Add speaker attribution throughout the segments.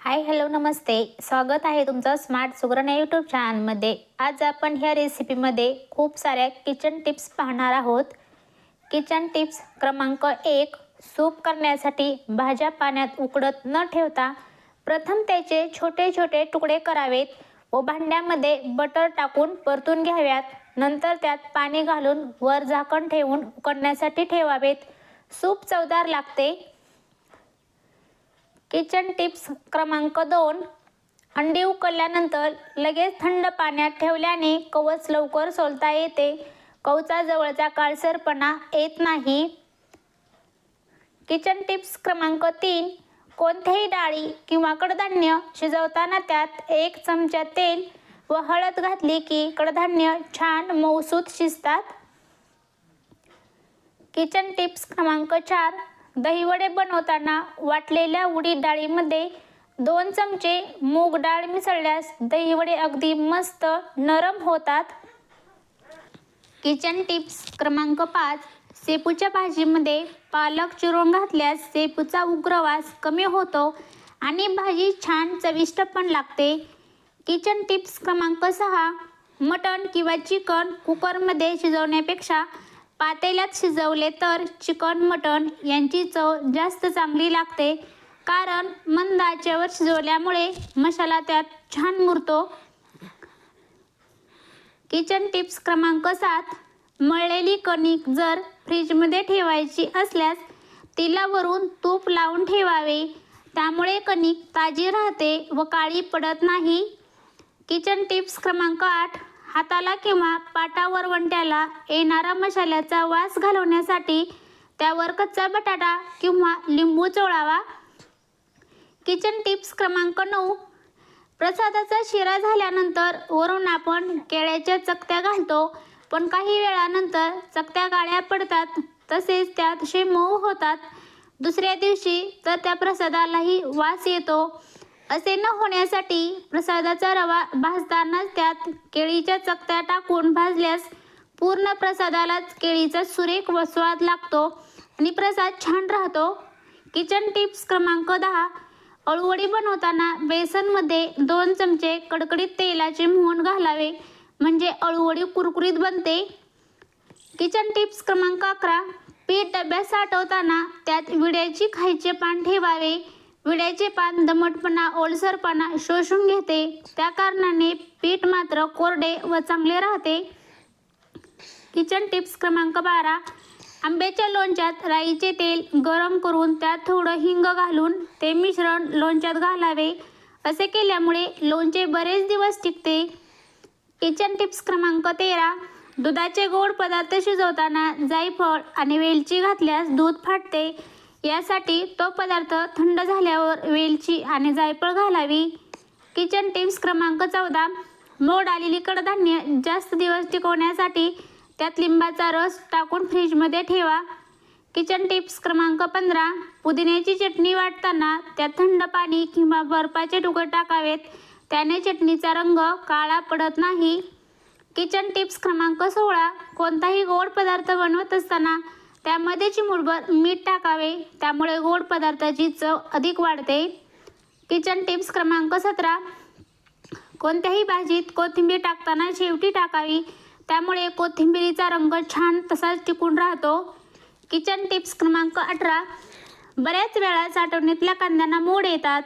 Speaker 1: Hi hello नमस्ते. स्वागत आहे तुमचं स्मार्ट सुगरण यूट्यूब चॅनलमध्ये आज आपण ह्या रेसिपीमध्ये खूप साऱ्या किचन टिप्स पाहणार आहोत. किचन टिप्स क्रमांक एक सूप करण्यासाठी भाज्या पाण्यात उकडत न ठेवता प्रथम त्याचे छोटे छोटे तुकडे करावेत. व भांड्यामध्ये बटर टाकून परतून घ्याव्यात. नंतर त्यात पाणी घालून वर झाकण ठेवून उकडण्यासाठी ठेवावेत. सूप चवदार लागते. किचन टिप्स क्रमांक दोन. अंडी उकळल्यानंतर लगेच थंड पाण्यात ठेवल्याने कवच लवकर सोलता येते. कवचाजवळचा काळसरपणा येत नाही. किचन टिप्स क्रमांक तीन. कोणतेही डाळी किंवा कडधान्य शिजवताना त्यात एक चमचा तेल व हळद घातली की कडधान्य छान मऊसूत शिजतात. किचन टिप्स क्रमांक चार. दहीवडे बनवताना वाटलेल्या उडीद डाळीमध्ये दोन चमचे मूग डाळ मिसळल्यास दहीवडे अगदी मस्त नरम होतात. किचन टिप्स क्रमांक पाच. सेपूच्या भाजीमध्ये पालक चिरून घातल्यास सेपूचा उग्रवास कमी होतो आणि भाजी छान चविष्ट पण लागते. किचन टिप्स क्रमांक सहा. मटण किंवा चिकन कुकरमध्ये शिजवण्यापेक्षा पातेल्यात शिजवले तर चिकन मटण यांची चव जास्त चांगली लागते. कारण मंद आचेवर शिजवल्यामुळे मसाला त्यात छान मुरतो. किचन टिप्स क्रमांक सात. मळलेली कणिक जर फ्रीजमध्ये ठेवायची असल्यास तिला वरून तूप लावून ठेवावे. त्यामुळे कणिक ताजी राहते व काळी पडत नाही. किचन टिप्स क्रमांक आठ. हाताला किंवा पाटावर वंट्याला येणारा मसाल्याचा वास घालवण्यासाठी त्यावर कच्चा बटाटा किंवा लिंबू चोळावा. किचन टिप्स क्रमांक नऊ. प्रसादाचा शिरा झाल्यानंतर वरून आपण केळ्याच्या चकत्या घालतो पण काही वेळानंतर चकत्या गाळ्या पडतात तसेच त्यात शे मऊ होतात. दुसऱ्या दिवशी तर त्या प्रसादालाही वास येतो. असे न होण्यासाठी प्रसादाचा रवा भाजतानाच त्यात केळीच्या चकत्या टाकून भाजल्यास पूर्ण प्रसादालाच केळीचा सुरेख व स्वाद लागतो आणि प्रसाद छान राहतो. किचन टिप्स क्रमांक दहा. अळूवडी बनवताना बेसनमध्ये दोन चमचे कडकडीत तेलाचे मोहन घालावे म्हणजे अळूवडी कुरकुरीत बनते. किचन टिप्स क्रमांक अकरा. पीठ डब्यात साठवताना त्यात विड्याची खायचे पान ठेवावे. विड्याचे पान दमटपणा ओलसरपणा शोषून घेते. त्या कारणाने पीठ मात्र कोरडे व चांगले राहते. किचन टिप्स क्रमांक बारा. आंब्याच्या लोणच्यात राईचे तेल गरम करून त्यात थोडं हिंग घालून ते मिश्रण लोणच्यात घालावे. असे केल्यामुळे लोणचे बरेच दिवस टिकते. किचन टिप्स क्रमांक तेरा. दुधाचे गोड पदार्थ शिजवताना जायफळ आणि वेलची घातल्यास दूध फाटते. यासाठी तो पदार्थ थंड झाल्यावर वेलची आणि जायफळ घालावी. किचन टिप्स क्रमांक चौदा. मोड आलेली कडधान्य जास्त दिवस टिकवण्यासाठी त्यात लिंबाचा रस टाकून फ्रीजमध्ये ठेवा. किचन टिप्स क्रमांक पंधरा. पुदिन्याची चटणी वाटताना त्यात थंड पाणी किंवा बर्फाचे तुकडे टाकावेत. त्याने चटणीचा रंग काळा पडत नाही. किचन टिप्स क्रमांक सोळा. कोणताही गोड पदार्थ बनवत असताना त्यामध्ये चिमूटभर मीठ टाकावे त्यामुळे गोड पदार्थाची चव अधिक वाढते. किचन टिप्स क्रमांक सतरा. कोणत्याही भाजीत कोथिंबीर टाकताना शेवटी टाकावी. त्यामुळे कोथिंबीरीचा रंग छान तसाच टिकून राहतो. किचन टिप्स क्रमांक अठरा. बऱ्याच वेळा साठवणीतल्या कांद्यांना मोड येतात.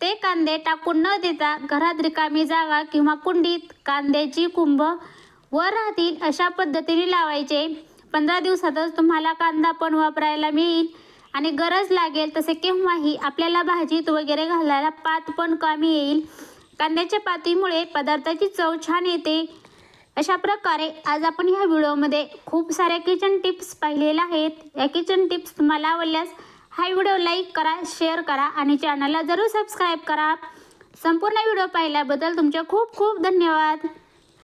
Speaker 1: ते कांदे टाकून न देता घरात रिकामी जागा किंवा कुंडीत कांद्याची कुंभ वर राहतील अशा पद्धतीने लावायचे. पंधरा दिवसातच तुम्हाला कांदा पण वापरायला मिळेल. आणि गरज लागेल तसे केव्हाही आपल्याला भाजीत वगैरे घालायला पात पण कामी येईल. कांद्याच्या पातीमुळे पदार्थाची चव छान येते. अशा प्रकारे आज आपण ह्या व्हिडिओमध्ये खूप साऱ्या किचन टिप्स पाहिलेल्या आहेत. या किचन टिप्स तुम्हाला आवडल्यास हा व्हिडिओ लाईक करा शेअर करा आणि चॅनलला जरूर सबस्क्राईब करा. संपूर्ण व्हिडिओ पाहिल्याबद्दल तुमचे खूप खूप धन्यवाद.